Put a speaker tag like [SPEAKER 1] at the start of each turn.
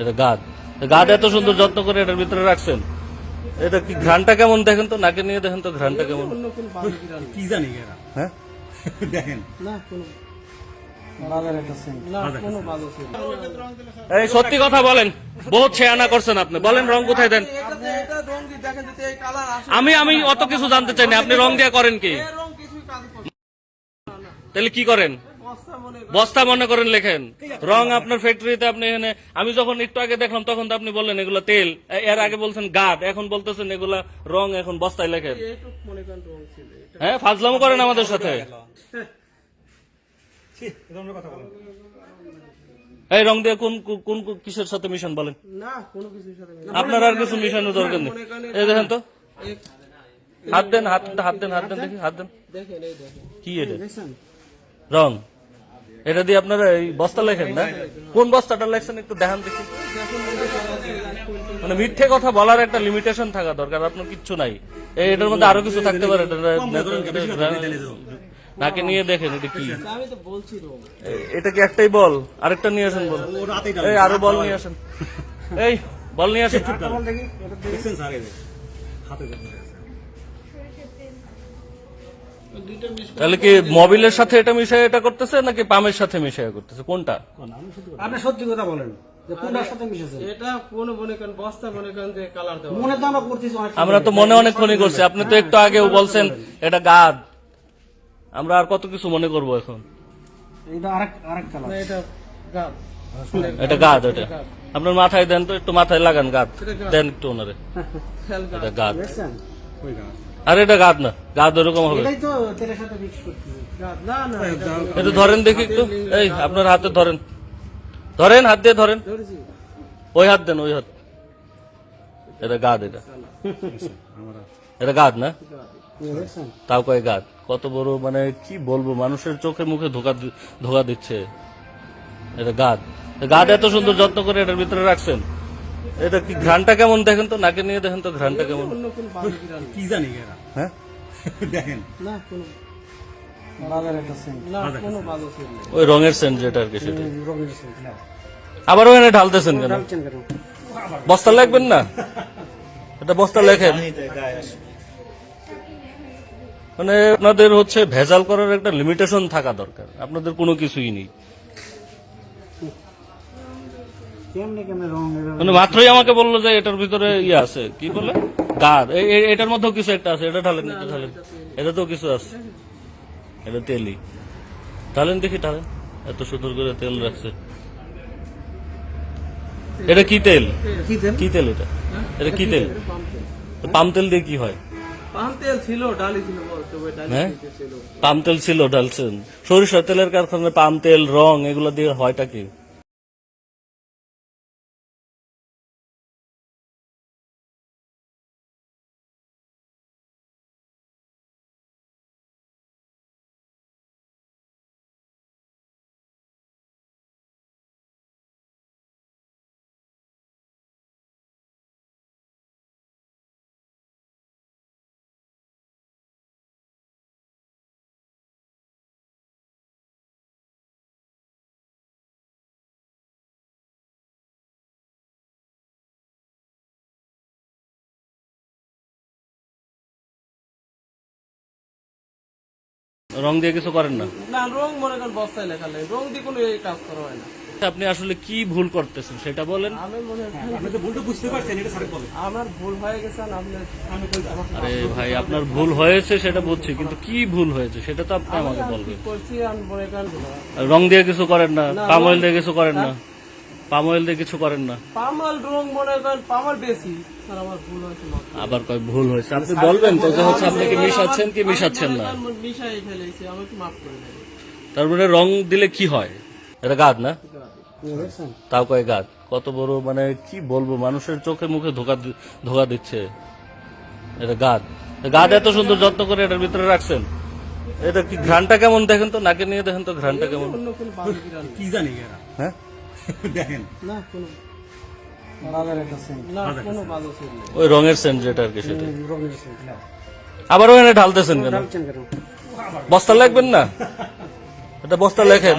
[SPEAKER 1] এটা গাদ। গাদ এত সুন্দর যত্ন করে এটার ভিতরে রাখছেন। এটা কি ঘ্রাণটা কেমন দেখেন তো? নাকে নিয়ে দেখেন তো ঘ্রাণটা কেমন?
[SPEAKER 2] কি জানি
[SPEAKER 1] হ্যাঁ?
[SPEAKER 2] দেখেন।
[SPEAKER 3] না কোনো
[SPEAKER 1] এই সত্যি কথা বলেন বহুত ছেয়ানা করছেন আপনি। বলেন রং কোথায় দেন?
[SPEAKER 3] এটাতে এটা রং দিয়ে দেখেন যদি এই কালার আসে
[SPEAKER 1] আমি আমি অত কিছু জানতে চাই না আপনি রং দিয়ে করেন কি?
[SPEAKER 3] এই রং কিছুই কাজ করবে
[SPEAKER 1] তাহলে কি করেন?
[SPEAKER 3] বস্তা মনে করেন।
[SPEAKER 1] লেখেন। রং আপনার ফ্যাক্টরিতে আপনি এখানে আমি যখন একটু আগে দেখলাম তখন তো আপনি বললেন এগুলো তেল। এর আগে বলছেন গাদ এখন বলতেছেন এগুলা রং এখন বস্তায় লেখেন। হ্যাঁ ফাজলামো করেন আমাদের সাথে। এই রং দিয়ে কোন কোন কিসের সাথে মিশন বলেন?
[SPEAKER 3] না কোনো কিছুর সাথে
[SPEAKER 1] আপনার আর কিছু মিশানোর দরকার নেই। এই দেখেন তো। হাত দেন হাত হাত দেন হাত দেন দেখি হাত দেন।
[SPEAKER 3] দেখেন এই দেখেন।
[SPEAKER 1] কি এটা? রং। এটা দিয়ে আপনারা এই বস্তা লেখেন না? কোন বস্তাটা লেখছেন একটু দেখান দেখি।
[SPEAKER 3] দেখুন মানে
[SPEAKER 1] মিথ্যে কথা বলার একটা লিমিটেশন থাকা দরকার আপনার কিচ্ছু নাই। এই এটার মধ্যে আরও কিছু থাকতে পারে নাকে নিয়ে দেখেন এটা কি।
[SPEAKER 3] আমি তো বলছি রং
[SPEAKER 1] এ- এটা কি একটাই বল? আরেকটা নিয়ে আসেন বল। এই আরও বল নিয়ে আসেন। এই বল নিয়ে আসেন।
[SPEAKER 4] দেখি
[SPEAKER 2] হাতে
[SPEAKER 1] তাহলে কি মোবিলের সাথে এটা মিশাই এটা করতেছে নাকি পামের সাথে মিশাই করতেছে? কোনটা?
[SPEAKER 4] আপনি সত্যি কথা বলেন। যে কোনটার সাথে মিশেছে?
[SPEAKER 3] এটা কোনো মনে করেন বস্তা করেন যে কালার দেওয়া।
[SPEAKER 4] তো আমরা করতেছি অনেক
[SPEAKER 1] আমরা তো মনে অনেকক্ষণই করছি। আপনি তো একটু আগেও বলছেন এটা গাদ। আমরা আর কত কিছু মনে করব এখন?
[SPEAKER 4] এটা আরেক আরেক কালার
[SPEAKER 3] না, এটা গাব
[SPEAKER 1] এটা গাদ এটা। আপনার মাথায় দেন তো একটু মাথায় লাগান গাদ। দেন একটু ওনারে। এটা গাদ। আর এটা গাদ না গাদ ওরকম হবে।
[SPEAKER 3] এটা
[SPEAKER 1] একটু ধরেন দেখি একটু। এই আপনার হাতে ধরেন। ধরেন হাত দিয়ে ধরেন। ওই হাত দেন ওই হাত। এটা গাদ এটা। এটা গাদ না? তাও কয় গাদ? কত বড় মানে কি বলব মানুষের চোখে মুখে ধোকা ধোকা দিচ্ছে। এটা গাদ। গাদ এত সুন্দর যত্ন করে এটার ভিতরে রাখছেন। এটা কি ঘ্রাণটা কেমন? দেখেন তো নাকে নিয়ে দেখেন তো ঘ্রাণটা কেমন?
[SPEAKER 2] কি জানি এরা?
[SPEAKER 1] হ্যাঁ?
[SPEAKER 2] দেখেন।
[SPEAKER 3] না কোনো
[SPEAKER 1] ওই রঙের সেন্ট যেটা আর কি সেটা।
[SPEAKER 4] রঙের সেন্ট না।
[SPEAKER 1] আবার ওখানে ঢালতেছেন কেন? বস্তা লাগবেন না? এটা বস্তা লেখেন। মানে আপনাদের হচ্ছে ভেজাল করার একটা লিমিটেশন থাকা দরকার। আপনাদের কোনো কিছুই নেই। মানে মাত্রই আমাকে বলল যে এটার ভিতরে ইয়ে আছে। কি বলে? গাদ। এটার মধ্যেও কিছু একটা আছে। এটা ঢালেন এটা ঢালেন। এটা তো কিছু আছে। এটা তেলই। ঢালেন দেখি ঢালেন। এত সুন্দর করে তেল রাখছে। এটা কি তেল?
[SPEAKER 4] কি তেল?
[SPEAKER 1] এটা? এটা কি তেল? পাম তেল। দিয়ে কি হয়?
[SPEAKER 3] পাম তেল ছিল ডালি ছিল বলতো ওই ডালি
[SPEAKER 1] হ্যাঁ? পাম তেল ছিল ঢালছেন। সরিষার তেলের কারখানায় পাম তেল রং এগুলো দিয়ে হয়টা কি? রং দিয়ে কিছু করেন না?
[SPEAKER 3] না রং মনে করেন বস্তায় লেখা লাগে রং দিয়ে কোনো এই কাজ করা হয় না।
[SPEAKER 1] আপনি আসলে কি ভুল করতেছেন সেটা বলেন।
[SPEAKER 3] আমি মনে
[SPEAKER 2] আপনি তো ভুলটা বুঝতে পারছেন এটা স্যার বলেন
[SPEAKER 3] আমার ভুল হয়ে গেছে আর
[SPEAKER 2] আমি
[SPEAKER 1] আরে ভাই আপনার ভুল হয়েছে সেটা বুঝছি কিন্তু কি ভুল হয়েছে সেটা তো আপনি আমাকে বলবেন।
[SPEAKER 3] করছি আমি মনে করেন
[SPEAKER 1] রং দিয়ে কিছু করেন না অয়েল দিয়ে কিছু করেন না? পাম অয়েল দিয়ে কিছু করেন না?
[SPEAKER 3] পামাল রং মনে করেন পামাল বেশি। আর আমার ভুল হয়েছে
[SPEAKER 1] আবার কয় ভুল হয়েছে? আপনি বলবেন তো যে হচ্ছে আপনি কি মিশাচ্ছেন কি মিশাচ্ছেন না?
[SPEAKER 3] মিশাই ফেলেছি আমাকে মাফ করে দেবেন
[SPEAKER 1] তারপরে রং দিলে কি হয়? এটা গাদ না? তাও কয় গাদ কত বড় মানে কি বলব মানুষের চোখে মুখে ধোকা ধোকা দিচ্ছে। এটা গাদ গাদ এত সুন্দর যত্ন করে এটার ভিতরে রাখছেন। এটা কি ঘ্রাণটা কেমন দেখেন তো? নাকে নিয়ে দেখেন তো ঘ্রাণটা কেমন?
[SPEAKER 2] কি জানি
[SPEAKER 1] হ্যাঁ?
[SPEAKER 2] দেখেন।
[SPEAKER 3] না কোনো
[SPEAKER 1] ওই রঙের সেন্ট যেটা আর কি সেটা। আবার ওখানে ঢালতেছেন কেন?
[SPEAKER 4] কেন?
[SPEAKER 1] বস্তা লাগবেন না? এটা বস্তা লেখেন।